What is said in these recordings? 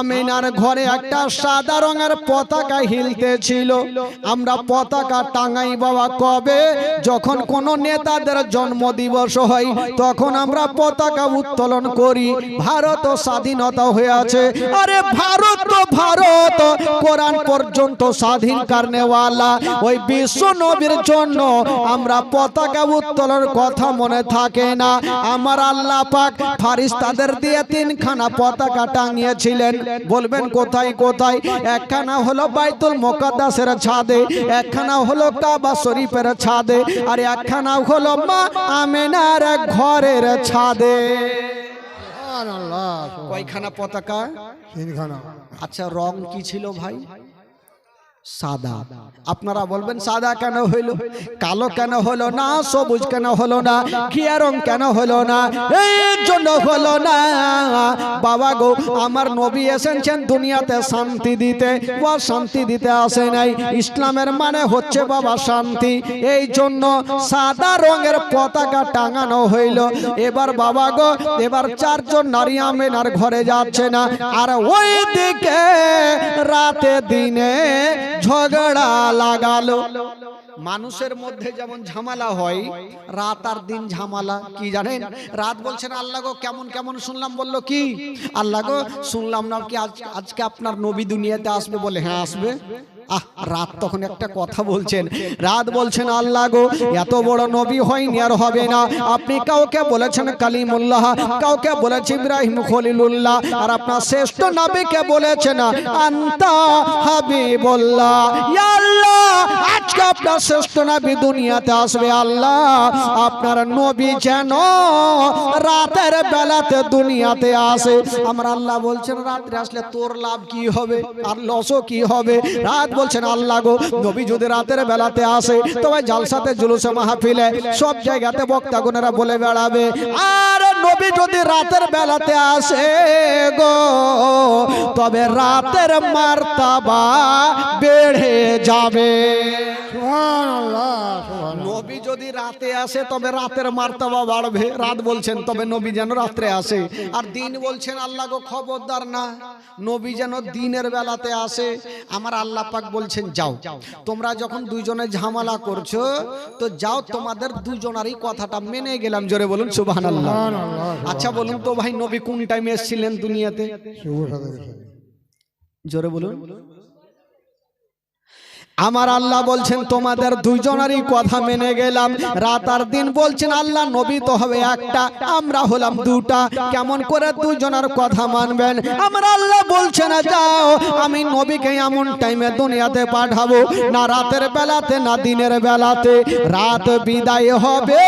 আমিনার ঘরে একটা সাদা রঙের পতাকা হিলতেছিল। আমরা পতাকা টাঙাই বাবা, কবে? যখন কোন নেতাদের জন্ম দিবস হয়, তখন আমরা পতাকা উত্তোলন করি। ভারত স্বাধীনতা হয়ে আছে। আরে ভারত তো ভারত! কোরআন পর্যন্ত স্বাধীন কারণেওয়ালা ওই বিশ্ব নবীর জন্য আমরা পতাকা উত্তোলনের কথা মনে থাকে না। আমার আল্লাহ পাক ফারিস্তাদের দিয়ে তিনখানা পতাকা টাঙিয়েছিলেন। বলবেন কোথায় কোথায়? একখানা হলো বাইতুল মোকাদ্দাসের ছাদে একখানা হলো কাবা শরীফের ছাদে আর একখানা হলো মা আমেনার ঘরের ছাদে। সুবহানাল্লাহ কয়খানা পতাকা? আচ্ছা রং কি ছিল ভাই? সাদা। আপনারা বলবেন সাদা কেন হইল? কালো কেন হলো না? সবুজ কেন হলো না? ঘিয়া রং কেন হলো না? এই জন্য হলো না। বাবা গো আমার নবী এসেছেন দুনিয়াতে শান্তি দিতে। ও শান্তি দিতে আসে নাই। ইসলামের মানে হচ্ছে বাবা শান্তি। এই জন্য সাদা রঙের পতাকা টাঙানো হইল। এবার বাবা গো এবার চারজন নারী আমেনার ঘরে যাচ্ছে না। আর ওই দিকে রাতে দিনে ঝগড়া লাগালো। মানুষের মধ্যে যেমন ঝামেলা হয়, রাত আর দিন ঝামেলা, কি জানেন? রাত বলছেন আল্লাহ গো, কেমন কেমন শুনলাম? বলল, কি? আল্লাহ গো, শুনলাম না কি আজ, আজকে আপনার নবী দুনিয়াতে আসবে বলে? হ্যাঁ আসবে। আহ রাত তখন একটা কথা বলছেন। রাত বলছেন আল্লাহ গো এত বড় নবী হয়নি আর হবে না। আপনি কাউকে বলেছেন কালিমুল্লাহ কাউকে বলেছেন ইব্রাহিম খলিলুল্লাহ আর আপনার শ্রেষ্ঠ নবীকে বলেছেন আন্তা হাবিবুল্লাহ। ইয়া আল্লাহ আজকে আপনার শ্রেষ্ঠ নবী দুনিয়াতে আসবে আল্লাহ। আপনার নবী যেন রাতের বেলাতে দুনিয়াতে আসে। আমার আল্লাহ বলছেন রাত্রে আসলে তোর লাভ কি হবে? আর লসও কি হবে? রাত বলছেন, আল্লাহ গো, নবী যদি রাতের বেলাতে আসে তবে জালসাতে, জুলুসে, মাহফিলে সব জায়গাতে বক্তাগুনেরা বলে বেড়াবে। আর নবী যদি রাতের বেলাতে আসে গো, তবে রাতের মার্তাবা বেড়ে যাবে। যদি রাতে আসে তবে রাতের মার্তাবা বাড়বে। রাত বলছেন তবে নবী যেন রাত্রে আসে। আর দিন বলছেন আল্লাহ গো খবরদার না। নবী যেন দিনের বেলাতে আসে। আমার আল্লাহ পাক বলছেন যাও। তোমরা যখন দুইজনে ঝামেলা করছ তো যাও তোমাদের দুজনারই কথাটা মেনে গেলাম। জোরে বলুন সুবহানাল্লাহ। আচ্ছা বলুন তো ভাই নবী কোন টাইমে এসেছিলেন দুনিয়াতে? জোরে বলুন। আমার আল্লাহ বলছেন, তোমাদের দুইজনেরই কথা মেনে গেলাম। রাত আর দিন বলছেন, আল্লাহ নবী তো হবে একটা, আমরা হলাম দুটা। কেমন করে দুইজনের কথা মানবেন? আমার আল্লাহ বলছেন যাও, আমি নবীকে এমন টাইমে দুনিয়াতে পাঠাবো, না রাতের বেলাতে, না দিনের বেলাতে। রাত বিদায় হবে,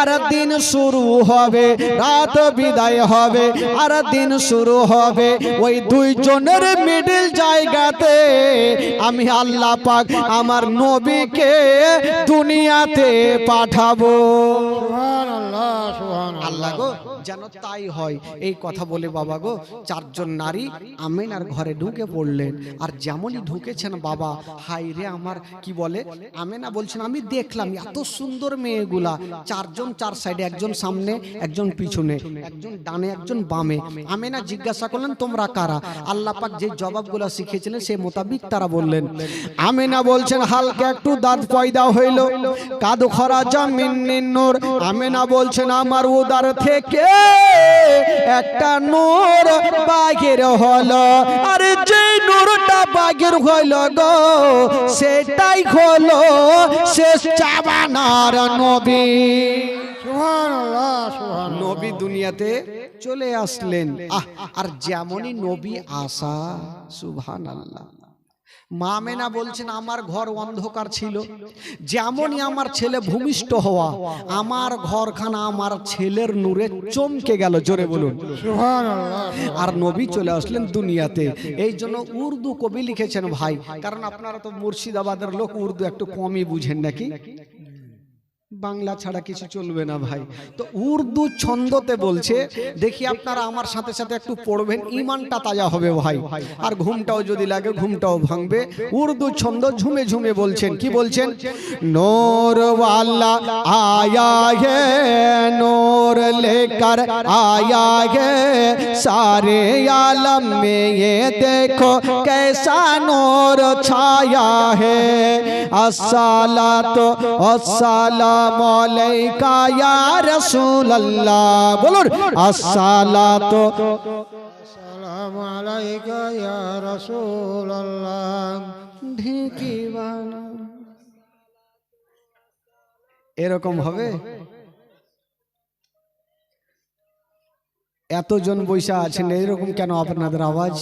আর দিন শুরু হবে। রাত বিদায় হবে, আর দিন শুরু হবে। ওই দুইজনের মিডিল জায়গাতে আমি আল্লাহ পাক আমার নবীকে দুনিয়াতে পাঠাবো। আল্লাহ গো যেন তাই হয়। এই কথা বলে বাবা গো চারজন নারী আমিনার ঘরে ঢুকে পড়লেন। আর যেমনই ঢুকেছেন বাবা হাই রে আমার কি বলে? আমেনা বলছেন আমি দেখলাম এত সুন্দর মেয়েগুলা। চারজন চার সাইডে একজন সামনে একজন পিছনে একজন ডানে একজন বামে। আমেনা জিজ্ঞাসা করলেন তোমরা কারা? আল্লাহ পাক যে জবাবগুলো শিখিয়েছিলেন সে মোতাবিক তারা বললেন আমেনা বলছেন হালকা একটু দাঁত পয়দা হইল। কাদু খরা জামিন নিন্নর আমেনা বলছেন আমার উদার থেকে একটা নূর বাগের হলো। আর যে নূরটা বাগের হইল গো সেটাই হলো শেষ চাবানার নবী। নবী দুনিয়াতে চলে আসলেন। আহ আর যেমনই নবী আসা সুবহান আল্লাহ মামেনা বলছেন আমার ঘর অন্ধকার ছিল। যেমনই আমার ছেলে ভূমিষ্ঠ হওয়া আমার ঘরখানা আমার ছেলের নূরে চমকে গেল জোরে বলুন। আর নবী চলে আসলেন দুনিয়াতে। এই জন্য উর্দু কবি লিখেছেন ভাই। কারণ আপনারা তো মুর্শিদাবাদের লোক উর্দু একটু কমই বুঝেন নাকি? বাংলা ছাড়া কিছু চলবে না ভাই তো উর্দু ছন্দতে বলছে দেখি আপনারা আমার সাথে সাথে একটু পড়বেন ইমানটা তাজা হবে ভাই আর ঘুমটাও যদি লাগে ঘুমটাও ভাঙবে উর্দু ছন্দ ঝুমে ঝুমে বলছেন কি বলছেন নোর वाला आया है नूर लेकर आया है सारे आलम में ये देखो कैसा नूर छाया है अस्सला तो अस्सलाम সালাম ইয়া রাসূলুল্লাহ। বলুন আসসালাতু আলাইকা ইয়া রাসূলুল্লাহ। এরকম হবে? এতজন বৈশা আছেন এরকম কেন আপনাদের আওয়াজ?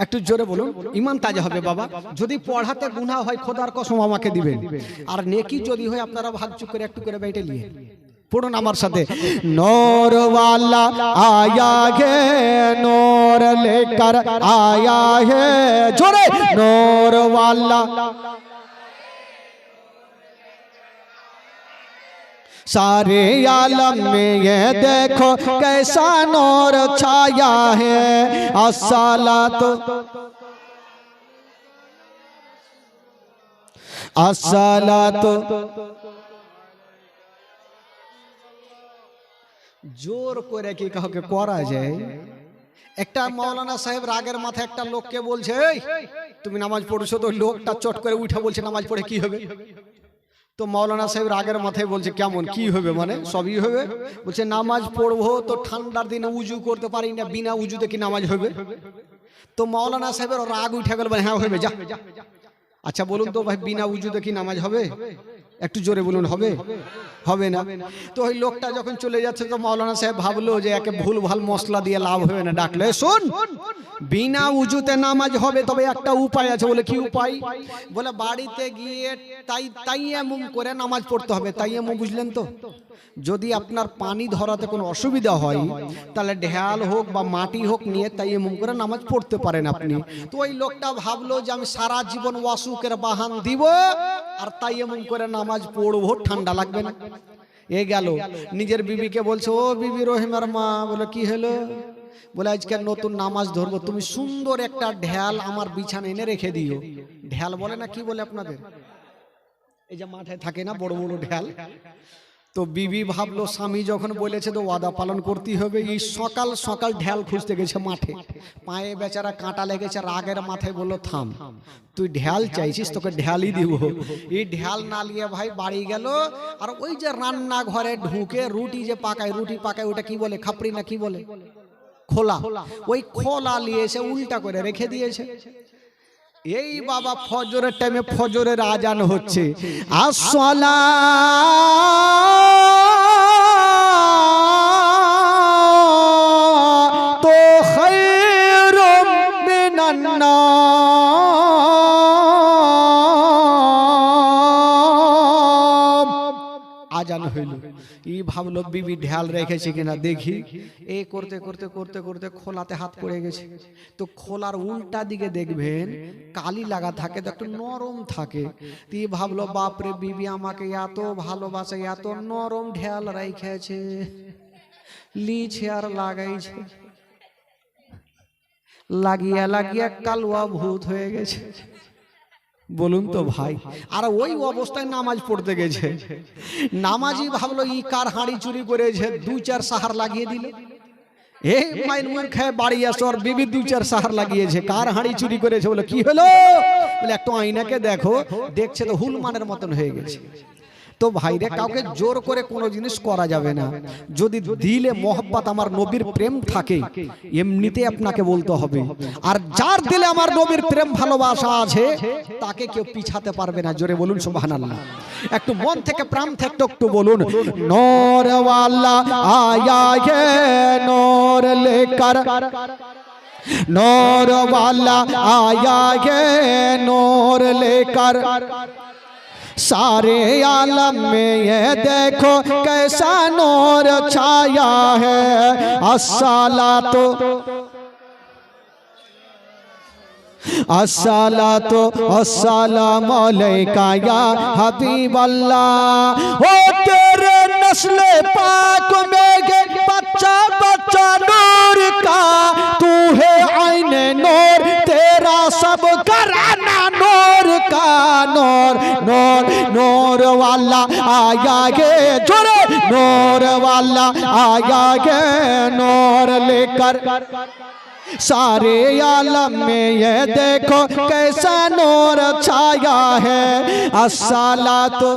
একটু জোরে বলুন। ইমান তাজা হবে বাবা। যদি পড়াতে গুণা হয়, খোদার কসম আমাকে দিবেন। আর নেকি যদি হয়, আপনারা ভাগ চুপ করে, একটু করে বেটে নিয়ে। পড়ুন আমার সাথে। নরওয়ালা আয়া হে, নর লেকার আয়া হে। জোরে, নরওয়ালা सारे आलम में ये देखो कैसा नूर छाया है असला तो असला तो জোর করে কি কাউকে করা যায় একটা মৌলানা সাহেব রাগের মাথায় একটা লোককে বলছে "এই, তুমি নামাজ পড়ছো তো লোকটা চট করে উঠে বলছে নামাজ পড়ে কি হবে তো মৌলানা সাহেব রাগের মাথায় বলছে, কেমন? কি হবে মানে? সবই হবে? বলছে, নামাজ পড়ব তো ঠান্ডার দিনে উজু করতে পারি না, বিনা উজুতে কি নামাজ হবে? তো মৌলানা সাহেবের রাগ উঠে গেল হ্যাঁ হবে, যা। আচ্ছা বলুন তো ভাই, বিনা উজুতে কি নামাজ হবে? একটু জোরে বলুন, হবে? হবে না। তো ওই লোকটা যখন চলে যাচ্ছে, তো মৌলানা সাহেব ভাবলো যে একে ভুল ভালো মশলা দিয়ে লাভ হবে না। ডাকলে শোন, বিনা উজুতে নামাজ হবে, তবে একটা উপায় আছে। বলে, কি উপায়? বলে, বাড়িতে গিয়ে তাই তাই তাইয়ামুম করে নামাজ পড়তে হবে। তাই তাইয়ামুম, বুঝলেন তো? যদি আপনার পানি ধরাতে কোনো অসুবিধা হয়, তাহলে ঢেয়াল হোক বা মাটি হোক নিয়ে তাই তাইয়ামুম করে নামাজ পড়তে পারেন আপনি। তো ওই লোকটা ভাবলো যে আমি সারা জীবন ওয়াসুকের বাহান দিব, আর তাইয়ামুম করে নামাজ পড়ব, ঠান্ডা লাগবে না। এ গেল। নিজের বিবিকে বলছে, ও বিবি রহিমার মা। বলে, কি হলো? বলে, আজকে নতুন নামাজ ধরবো। তুমি সুন্দর একটা ঢেল আমার বিছানা এনে রেখে দিও। ঢেল বলে না, কি বলে আপনাদের? এই যে মাঠে থাকে না বড় বড় ঢেল তো বিবি ভাবলো, স্বামী যখন বলেছে তো ওয়াদা পালন করতেই হবে, এই সকাল সকাল ঢেল খুঁজতে গেছে মাঠে। পায়ে বেচারা কাঁটা লেগেছে, রাগের মাথায় বলল, থাম, তুই ঢেল চাইছিস, তোকে ঢেলই দিব। এই ঢেল না নিয়ে ভাই বাড়ি গেল, আর ওই যে রান্না ঘরে ঢুকে রুটি যে পাকায়, রুটি পাকায়, ওটা কি বলে, খাপড়ি না কি বলে? খোলা। ওই খোলা নিয়ে এসে উল্টা করে রেখে দিয়েছে। এই বাবা ফজরের টাইমে ফজরের আজান হচ্ছে। আসলা ভাবলো বিবি ঢাল রেখেছে কিনা দেখি। এ করতে করতে করতে করতে খোলাতে হাত পড়ে গেছে। তো খোলার উল্টা দিকে দেখবেন, কালি লাগা থাকে, তো একটু নরম থাকে। তি ভাবলো বাপরে বিবি আমাকে এত ভালোবাসে, এত নরম ঢেল রেখেছে। লিছে আর লাগাইছে। লাগিয়া লাগিয়া কালুয়া ভূত হয়ে গেছে। বলুন তো ভাই। আর ওই অবস্থায় নামাজ পড়তে গেছে। নামাজি ভাবলো ই কার হাঁড়ি চুরি করেছে? দু চার সাহার লাগিয়ে দিল। এ মাইন মুর খায় বাড়ি আসো আর বিবি দু চার সাহার লাগিয়েছে। কার হাঁড়ি চুরি করেছে বলে? কি হলো? বলে একটু আয়নাকে দেখো দেখছে তো হুলমানের মতন হয়ে গেছে। তো ভাইরে কাউকে জোর করে কোনো জিনিস করা যাবে না। যদি দিলে মহব্বত আমার নবীর প্রেম থাকে এমনিতে আপনাকে বলতে হবে। আর যার দিলে আমার নবীর প্রেম ভালোবাসা আছে তাকে কেউ পিছাতে পারবে না। জোরে বলুন সুবহানাল্লাহ। একটু মন থেকে প্রাণ থেকে একটু বলুন নরওয়ালা আয়া গে নর লেকার নরওয়ালা আয়া গে নর লেকার سارے عالم میں یہ دیکھو کیسا نور چھایا ہے۔ السالاتو السلام السلام علیکہ یا حبیب اللہ۔ او تیرے نسل پاک میں گے بچہ بچہ نور کا، تو ہے عین نور میرا سب کرانا نور کا نور نور نور والا آیا گے جرے نور والا آیا گے نور لے کر سارے عالم میں یہ دیکھو کیسا نور چھایا ہے السلام تو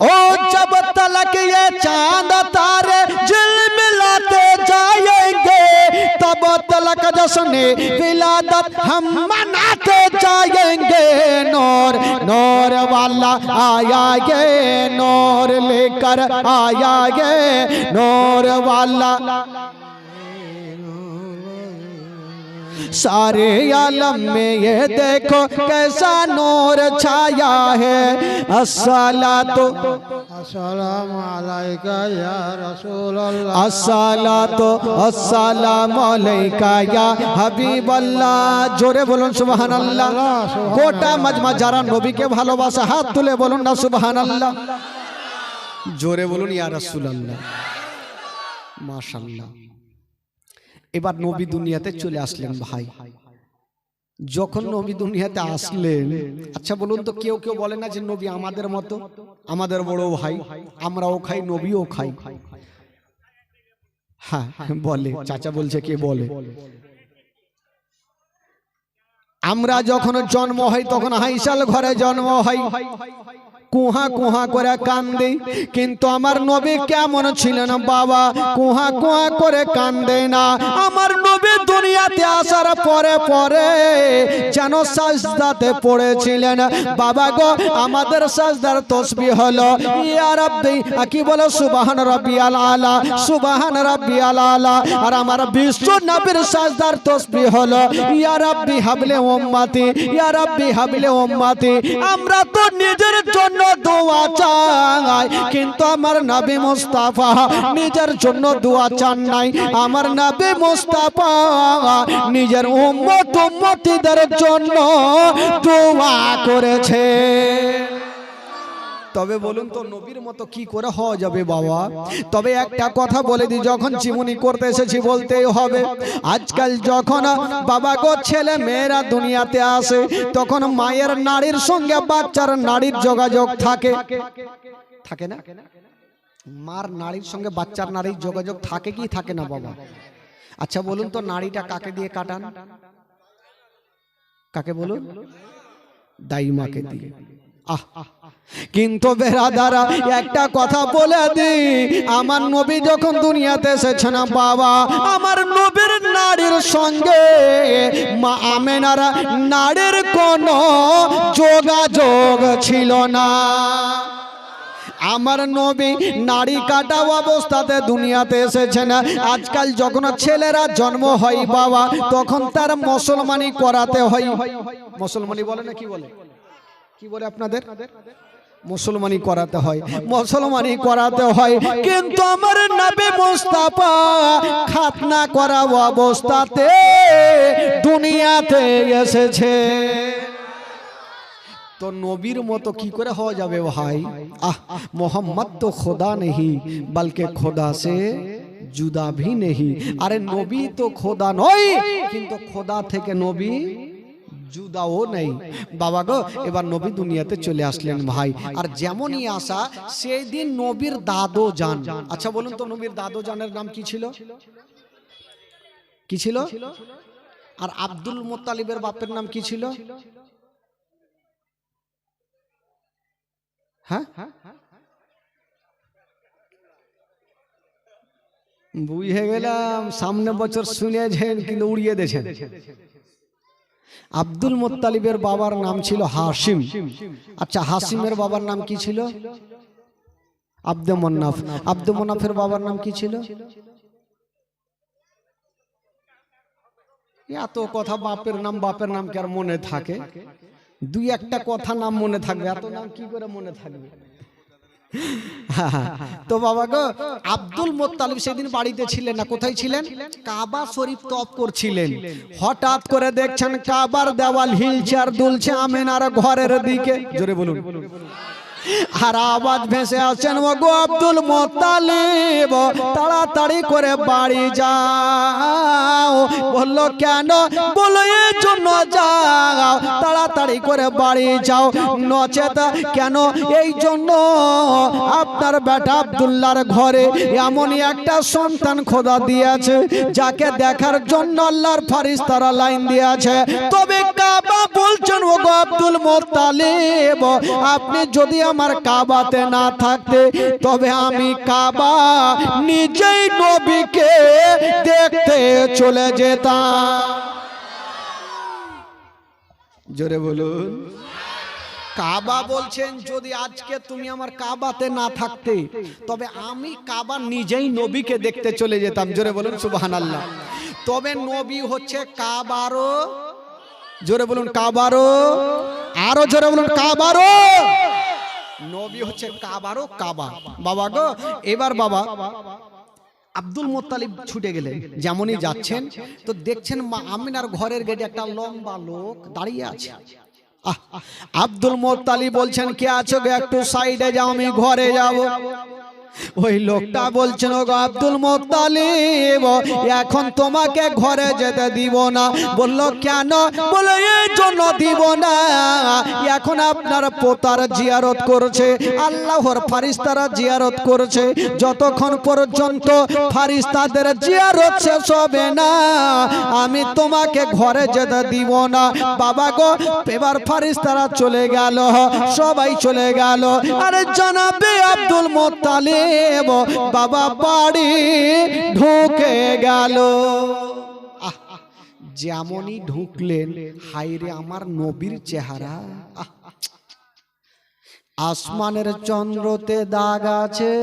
او جب تلک یہ چاند تارے جل ملاتے جائیں گے، تب تلک جشن ولادت ہم مناتے جائیں گے۔ نور نور والا آیا گے، نور لے کر آیا گے۔ نور والا सारे आलम में ये देखो कैसा नूर छाया है अस्सला तो আসসালামু আলাইকা ইয়া রাসূলুল্লাহ अस्सला तो अस्सलाम अलैका या হাবিব আল্লাহ জোরে বলুন সুবহান আল্লাহ গোটা মাজমা যারা নবীকে ভালোবাসে হাত তুলে বলুন না সুবহান আল্লাহ জোরে বলুন ইয়া রাসূলুল্লাহ মাশাআল্লাহ এবার নবী দুনিয়াতে চলে আসলেন ভাই। যখন নবী দুনিয়াতে আসলেন আচ্ছা বলুন তো, কেউ কেউ বলে না যে নবী আমাদের মতো? আমাদের বড় ভাই, আমরাও খাই, নবীও খাই। হ্যাঁ বলে, চাচা বলছে কে বলে? আমরা যখন জন্ম হয় তখন হাইসাল ঘরে জন্ম হয় কুহা কুহা করে কান্দে। কিন্তু আমার নবী কেমন ছিলেন বাবা? কুহা কুহা করে কান্দে না। আমার নবী দুনিয়াতে আসার পরে পরে যেন সাজদাতে পড়েছিলেন। বাবা গো, আমাদের সাজদার তসবি হলো, ইয়া রাব্বি কি বলো? সুবহান রাব্বিয়াল আলা, সুবহান রাব্বিয়াল আলা। আর আমার বিশ্ব নবীর সাজদার তসবি হলো, ইয়া রাব্বি হাবলে উম্মতি, ইয়া রাব্বি হাবলে উম্মতি। আমরা তো নিজের জন্য দোয়া চায় কিন্তু আমার নবী মুস্তাফা নিজের জন্য দোয়া চান নাই। আমার নবী মুস্তাফা নিজের উম্মত উম্মতিদের জন্য দোয়া করেছে। তবে বলুন তো নবীর মতো কি করে হওয়া যাবে বাবা? তবে একটা কথা বলে দিই যখন চিমুনি করতে এসেছি বলতেই হবে আজকাল যখন বাবা গো ছেলে মেয়েরা দুনিয়াতে আসে তখন মায়ের নারীর সঙ্গে বাচ্চার নারীর যোগাযোগ থাকে। থাকে। না? মার নারীর সঙ্গে বাচ্চার নারীর যোগাযোগ থাকে কি থাকে না বাবা? আচ্ছা বলুন তো নারীটা কাকে দিয়ে কাটান? কাকে বলুন? দাইমাকে দিয়ে। আহ কিন্তু বেরাদারা একটা কথা বলে দি আমার নবী যখন দুনিয়াতে এসেছে না বাবা, আমার নবীর নারীর সঙ্গে মা আমেনারা নারীর কোনো যোগাযোগ ছিল না। আমার নবী নারী কাটা অবস্থাতে দুনিয়াতে এসেছেন আজকাল যখন ছেলেরা জন্ম হয় বাবা, তখন তার মুসলমানি করাতে হয়। মুসলমানি বলে না কি বলে? কি বলে আপনাদের? মুসলমানি করাতে হয়, মুসলমানি করাতে হয়। কিন্তু আমার নবী মুস্তাফা খাতনা করা অবস্থাতে দুনিয়াতে এসেছে। তো নবীর মতো কি করে হওয়া যাবে ভাই? আহ, মোহাম্মদ তো খোদা নেহি, বলকে খোদা সে জুদা ভি নেহি। আরে নবী তো খোদা নয়, কিন্তু খোদা থেকে নবী জুদাও নেই। বাবা গো, এবার নবী দুনিয়াতে চলে আসলেন ভাই। আর যেমনই আসা সেই দিন নবীর দাদো জান আচ্ছা বলুন তো নবীর দাদো জানের নাম কি ছিল? কি ছিল? আর আব্দুল মোত্তালিবের বাপের নাম কি ছিল? হ্যাঁ? বুঝে গেলাম, সামনে বছর শুনেছেন, কিন্তু উড়িয়ে দিয়েছেন। আব্দুল মোত্তালিবের বাবার নাম ছিল হাসিম আচ্ছা হাসিমের বাবার নাম কি ছিল? আব্দে মন্নাফ। আব্দে মন্নাফের বাবার নাম কি ছিল? এত কথা বাপের নাম বাপের নাম কি আর মনে থাকে? দুই একটা কথা নাম মনে থাকবে। এত নাম কি করে মনে থাকবে? তো বাবা গো, আব্দুল মোত্তালিব সেদিন বাড়িতে ছিলেন না। কোথায় ছিলেন? কাবা শরীফ তপ করছিলেন। হঠাৎ করে দেখছেন কাবার দেওয়াল হিলছে আর দুলছে আমেনার ঘরের দিকে। জোরে বলুন। আর আওয়াজ ভেসে আসছেন, ও গো আব্দুল মোত্তালিব, তাড়াতাড়ি করে বাড়ি যাও বলল, কেন? বলো এর জন্য যাও, তাড়াতাড়ি করে বাড়ি যাও। নচেত কেন? এই জন্য আপনার বেটা আবদুল্লার ঘরে এমনই একটা সন্তান খোদা দিয়েছে, যাকে দেখার জন্য আল্লাহর ফারিস্তারা লাইন দিয়েছে। তবে কাবা বলছেন ও গো আব্দুল মোত্তালিব, আপনি যদি আমার কাবাতে না থাকতে, তবে আমি কাবা নিজেই নবীকে দেখতে চলে যেতাম। জোরে বলুন। কাবা বলছেন, যদি আজকে তুমি আমার কাবাতে না থাকতে, তবে আমি কাবা নিজেই নবীকে দেখতে চলে যেতাম। জোরে বলুন, সুবহানাল্লাহ। তবে নবী হচ্ছে কাবারও জোরে বলুন কাবারও আরও জোরে বলুন কাবারও নবী হচ্ছে কাবারও কাবা। বাবা গো এবার বাবা আব্দুল মোত্তালিব ছুটে গেলেন যেমনই যাচ্ছেন। তো দেখছেন মা আমিনার ঘরের গেটে একটা লম্বা লোক দাঁড়িয়ে আছে। আহ, আব্দুল মোত্তালিব বলছেন কে আছো গো একটু সাইডে যাও আমি ঘরে যাব। ওই লোকটা বলছেন ও আব্দুল মোত্তালিব, এখন তোমাকে ঘরে যেতে দিব না। বলল, কেন? বলে এই জন্য দিব না। এখন আপনার পোতার জিয়ারত করছে, আল্লাহর ফারিস্তারা জিয়ারত করছে। যতক্ষণ পর্যন্ত ফারিস্তাদের জিয়ারত শেষ হবে না, আমি তোমাকে ঘরে যেতে দিব না। বাবা গো, এবার ফারিস্তারা চলে গেল, সবাই চলে গেল। আরে জানাবে আব্দুল মোত্তালিব বাবা বাড়ি ঢুকে গেল। যেমনই ঢুকলেন হাইরে আমার নবীর চেহারা। আসমানের চন্দ্রতে দাগ আছে,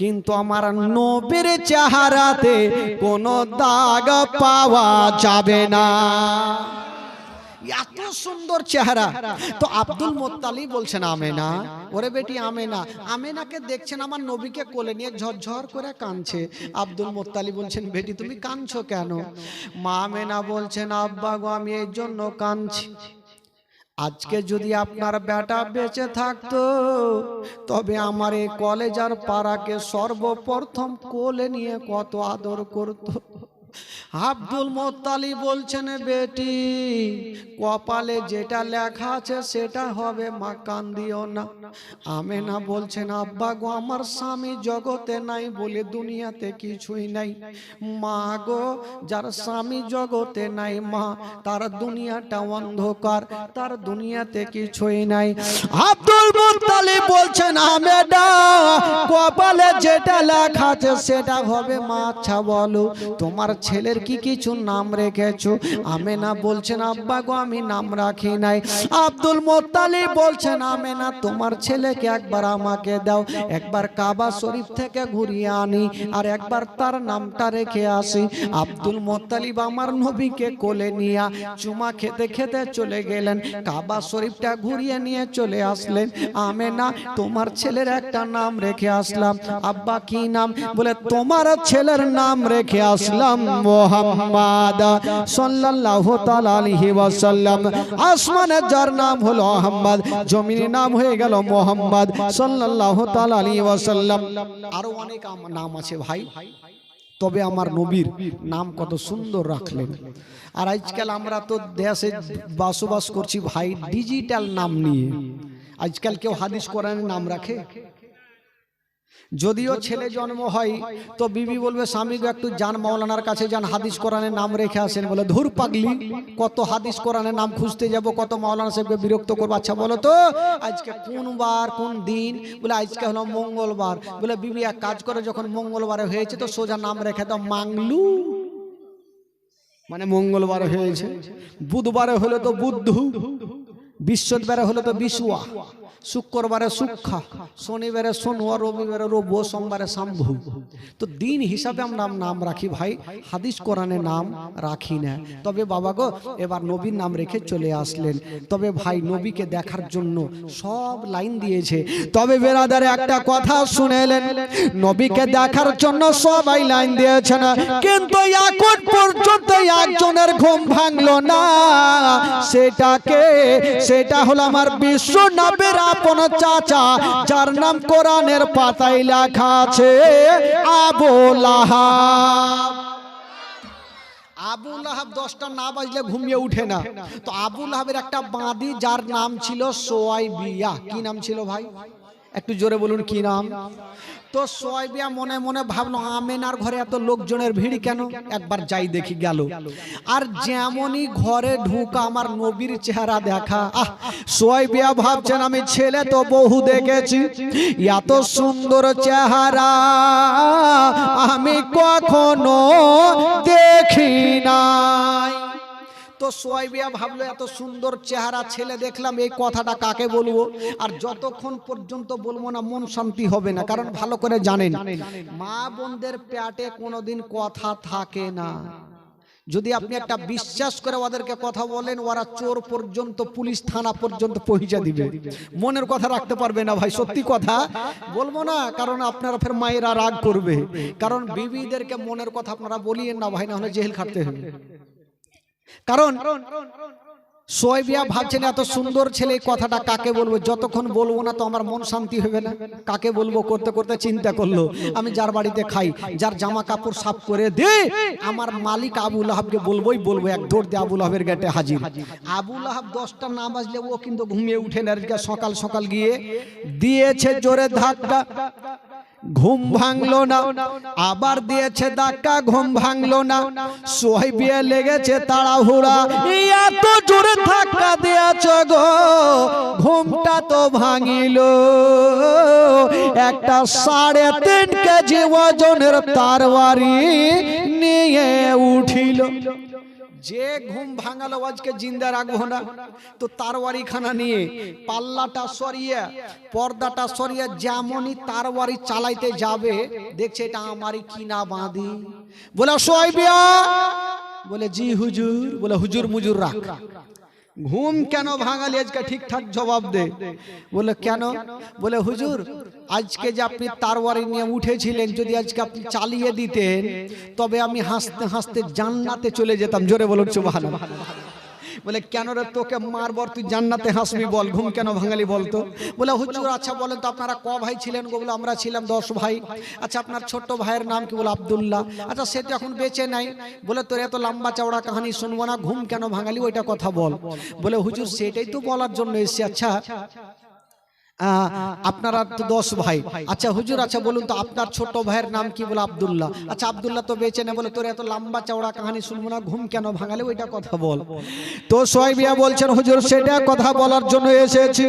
কিন্তু আমার নবীর চেহারাতে কোনো দাগ পাওয়া যাবে না। এত সুন্দর চেহারা। তো আব্দুল মোত্তালি বলছেন আমেনা। ওরে বেটি আমেনা। আমেনাকে দেখছেন আমার নবীকে কোলে নিয়ে ঝরঝর করে কাঁদছে। আব্দুল মোত্তালি বলছেন বেটি তুমি কাঁদছো কেন? মা আমেনা বলছেন আব্বা গো আমি এই জন্য কাঁদছি। আজকে যদি আপনার বেটা বেঁচে থাকতো তবে আমার এই কলেজ আর পাড়াকে সর্বপ্রথম কোলে নিয়ে কত আদর করতো। আব্দুল মোত্তালি বলছেন, বেটি, কপালে যেটা লেখা আছে সেটা হবে মা কান্দিও না। আমেনা বলছেন, আব্বা গো, আমার স্বামী জগতে নাই বলে দুনিয়াতে কিছুই নাই। মা গো, যার স্বামী জগতে নাই, মা, তার দুনিয়াটা অন্ধকার, তার দুনিয়াতে কিছুই নাই। আব্দুল মুত্তালিব বলছেন, আমেনা, কপালে যেটা লেখা আছে সেটা হবে মা আচ্ছা বলো, তোমার ছেলের কি কিছু নাম রেখেছো? আমেনা বলছেন, আব্বা গো, আমি নাম রাখি নাই। আব্দুল মোত্তালিব বলছেন, আমেনা, তোমার ছেলেকে একবার আমাকে দাও। একবার কাবা শরীফ থেকে ঘুরিয়ে আনি আর একবার তার নামটা রেখে আসি। আব্দুল মোত্তালিব আমার নবীকে কোলে নিয়ে চুমা খেতে খেতে চলে গেলেন। কাবা শরীফটা ঘুরিয়ে নিয়ে চলে আসলেন। আমেনা, তোমার ছেলের একটা নাম রেখে আসলাম। আব্বা, কি নাম? বলে, তোমার ছেলের নাম রেখে আসলাম। মোহাম্মদ সাল্লাল্লাহু তাআলা আলাইহি ওয়াসাল্লাম। আসমানের যার নাম হলো আহমদ জমিনের নাম হয়ে গেল মোহাম্মদ সাল্লাল্লাহু তাআলা আলাইহি ওয়াসাল্লাম। আরও অনেক নাম আছে ভাই। তবে আমার নবীর নাম কত সুন্দর রাখলেন। আর আজকাল আমরা তো দেশে বসবাস করছি ভাই ডিজিটাল নাম নিয়ে। আজকাল কেউ হাদিস কোরআনের নাম রাখে? যদিও ছেলে জন্ম হয় তো বিবি বলবে স্বামী গো একটু যান মাওলানার কাছে যান হাদিস কোরআনের নাম রেখে আসেন বলে ধুর পাগলি কত হাদিস কোরআনের নাম খুঁজতে যাব কত মাওলানা সাহেবকে বিরক্ত করব। আচ্ছা বলো তো আজকে কোন বার কোন দিন? বলে আজকে হলো মঙ্গলবার। বলে বিবি এক কাজ করে যখন মঙ্গলবারে হয়েছে তো সোজা নাম রেখে দাও মাংলু। মানে মঙ্গলবারে হয়েছে। বুধবারে হলো তো বুদ্ধু বৃহস্পতিবারে হলো তো বিশুয়া শুক্রবারে সুক্ষা শনিবারে সোনুয়া রবিবারে রব সোমবারে শাম্ভু তো দিন হিসাবে আমরা নাম রাখি ভাই হাদিস কোরআনে নাম রাখি না। তবে বাবা গো এবার নবীর নাম রেখে চলে আসলেন। তবে ভাই নবীকে দেখার জন্য সব লাইন দিয়েছে। তবে বেরাদারে একটা কথা শুনেলেন নবীকে দেখার জন্য সবাই লাইন দিয়েছে না। কিন্তু এখন পর্যন্ত একজনের ঘুম ভাঙলো না। সেটাকে সেটা হলো আমার বিশ্ব নবের আপন চাচা, যার নাম কোরআনের পাতায় লেখা আছে, আবু আবুল আহাব দশটা না বাজলে ঘুমিয়ে উঠে না। তো আবুল আহাবের একটা বাঁদি, যার নাম ছিল সোয়াইবিয়া। কি নাম ছিল ভাই? একটু জোরে বলুন কি নাম? তো সোয়াইবিয়া মনে মনে ভাবলো আমেনার ঘরে এত লোকজনের ভিড় কেন? একবার যাই দেখি গেল। আর যেমনই ঘরে ঢুকা আমার নবীর চেহারা দেখা, আহ সোয়াইবিয়া ভাবছেন, আমি ছেলে তো বহু দেখেছি, এত সুন্দর চেহারা আমি কখনো দেখি নাই। তো সোয়াইবিয়া ভাবলো, এত সুন্দর চেহারা ছেলে দেখলাম, এই কথাটা কাকে বলব? আর যতক্ষণ পর্যন্ত বলব না, মন শান্তি হবে না, কারণ ভালো করে জানেন, মা বোনদের পেটে কোনোদিন কথা থাকে না। যদি আপনি একটা বিশ্বাস করে ওদেরকে কথা বলেন, ওরা চোর পর্যন্ত, পুলিশ থানা পর্যন্ত পৌঁছে দিবে। মনের কথা রাখতে পারবে না ভাই, সত্যি কথা। বলব না, কারণ আপনারা ফের মায়েরা রাগ করবে। কারণ বিবিদেরকে মনের কথা আপনারা বলিয়েন না ভাই, না হলে জেল খাটতে হবে। কারণ সোয়বিয়া ভাবছেন এত সুন্দর ছেলে কথাটা কাকে বলব? যতক্ষণ বলব না তো আমার মন শান্তি হবে না। কাকে বলব? করতে করতে চিন্তা করল। আমি যার বাড়িতে খাই যার জামা কাপড় সাফ করে দে আমার মালিক আবুল আহাবকে বলবোই বলব এক দৌড় দিয়ে আবুল আহাবের গেটে হাজির। আবুল আহাব দশটা না বাজলে ও কিন্তু ঘুমিয়ে উঠে না। সকাল সকাল গিয়ে দিয়েছে জোরে ধাক্কা। ঘুম ভাঙলো না। আবার দিয়েছে ধাক্কা, ঘুম ভাঙলো না। সোহাইবিয়া লেগেছে তাড়াহুড়া। এত জোরে ধাক্কা দিয়েছে গো, ঘুমটা তো ভাঙিল। একটা সাড়ে তিন কেজি ওজনের তারওয়ারি নিয়ে উঠিল। যে ঘুম ভাঙালো আজকে জিন্দা রাখব না তো তারওয়ারি খানা নিয়ে, পাল্লাটা সরিয়ে, পর্দাটা সরিয়ে যেমনই তারওয়ারি চালাইতে যাবে, দেখছে এটা আমারই কিনা বাঁধি। বলে সোয়াইবিয়া বলে, জি হুজুর। বলে, হুজুর মুজুর রাখ। ঘুম কেন ভাঙালি? আজকে ঠিকঠাক জবাব দে। বলে, কেন? বলে, হুজুর, আজকে যে আপনি তারওয়ারি নিয়ে উঠেছিলেন, যদি আজকে আপনি চালিয়ে দিতেন, তবে আমি হাসতে হাসতে জান্নাতে চলে যেতাম। জোরে বলুন, সুবহানাল্লাহ। বলে, কেন রে তোকে মারবর? তুই জান্নাতে হাসবি বল, ঘুম কেন ভাঙালি বলতো বলে, হুজুর আচ্ছা বলেন তো, আপনারা ক ভাই ছিলেন গো? বলে, আমরা ছিলাম দশ ভাই। আচ্ছা আপনার ছোট্ট ভাইয়ের নাম কি? বলে, আবদুল্লাহ। আচ্ছা সে তো এখন বেঁচে নাই। বলে, তোর এত লম্বা চওড়া কাহানি শুনব না, ঘুম কেন ভাঙালি? ওইটা কথা বল। বলে, হুজুর, সেটাই তো বলার জন্য এসেছি। আচ্ছা আপনারা তো দশ ভাই। আচ্ছা হুজুর আচ্ছা বলুন তো আপনার ছোট ভাইয়ের নাম কি বলে আবদুল্লাহ? আচ্ছা আবদুল্লাহ তো বেঁচে না বলে তোর এত লম্বা চওড়া কাহানি শুনব না ঘুম কেন ভাঙালে ওইটা কথা বল। তো সোয়াইবিয়া বলছেন হুজুর সেটা কথা বলার জন্য এসেছি।